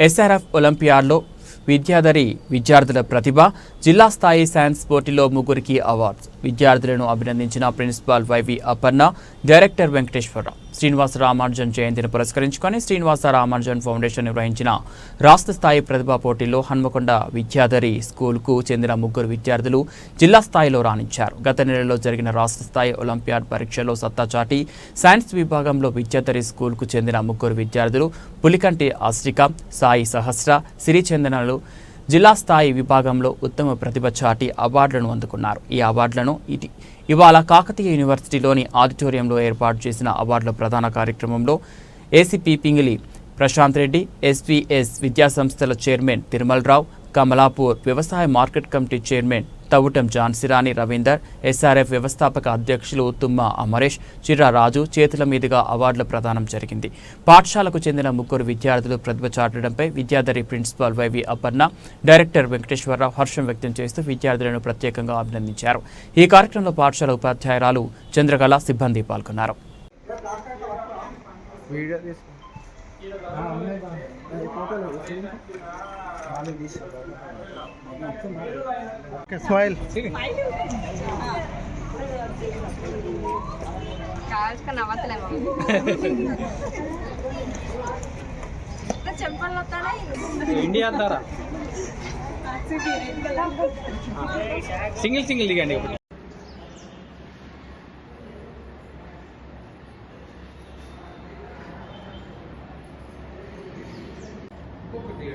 SRF ఒలింపియాడ్లో Vidyadhari విద్యార్థుల ప్రతిభ జిల్లా స్థాయి సైన్స్ పోటీలో ముగ్గురికి అవార్డ్స్. విద్యార్థులను అభినందించిన principal YV Aparna director Venkateswararao. Srinivasa Ramanujan జయంతిని పురస్కరించుకొని శ్రీనివాస రామానుజన్ ఫౌండేషన్ నిర్వహించిన రాష్ట్ర స్థాయి ప్రతిభా పోటీలో హన్మకొండ విద్యాధరి స్కూల్కు చెందిన ముగ్గురు విద్యార్థులు జిల్లా స్థాయిలో రాణించారు. గత నెలలో జరిగిన రాష్ట్ర స్థాయి ఒలింపియాడ్ పరీక్షలో సత్తా చాటి సైన్స్ విభాగంలో విద్యాధరి స్కూల్కు చెందిన ముగ్గురు విద్యార్థులు పులికంటి ఆశ్రిక సాయి సహస్ర సిరిచందనలు జిల్లా స్థాయి విభాగంలో ఉత్తమ ప్రతిభ చాటి అవార్డులను అందుకున్నారు. ఈ అవార్డులను ఇది ఇవాళ కాకతీయ యూనివర్సిటీలోని ఆడిటోరియంలో ఏర్పాటు చేసిన అవార్డుల ప్రధాన కార్యక్రమంలో ఏసీపీ పింగిలి ప్రశాంత్ రెడ్డి ఎస్వీఎస్ విద్యాసంస్థల చైర్మన్ తిరుమలరావు కమలాపూర్ వ్యవసాయ market committee chairman Tavutam Jhansirani Ravinder SRF వ్యవస్థాపక అధ్యక్షులు తుమ్మ అమరేష్ చిర్రా రాజు చేతుల మీదుగా అవార్డుల ప్రదానం జరిగింది. పాఠశాలకు చెందిన ముగ్గురు విద్యార్థులు ప్రతిభ చాటడంపై Vidyadhari principal YV Aparna director Venkateswararao హర్షం వ్యక్తం చేస్తూ విద్యార్థులను ప్రత్యేకంగా అభినందించారు. ఈ కార్యక్రమంలో పాఠశాల ఉపాధ్యాయురాలు చంద్రకళ సిబ్బంది పాల్గొన్నారు. స్మైల్. ఇండియా అంటారా సింగిల్ సింగిల్ దిగండి ఒకటి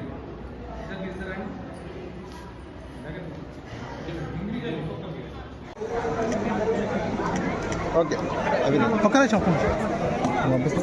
ఓకే. అవి నిమిషం ఒక్క నిమిషం.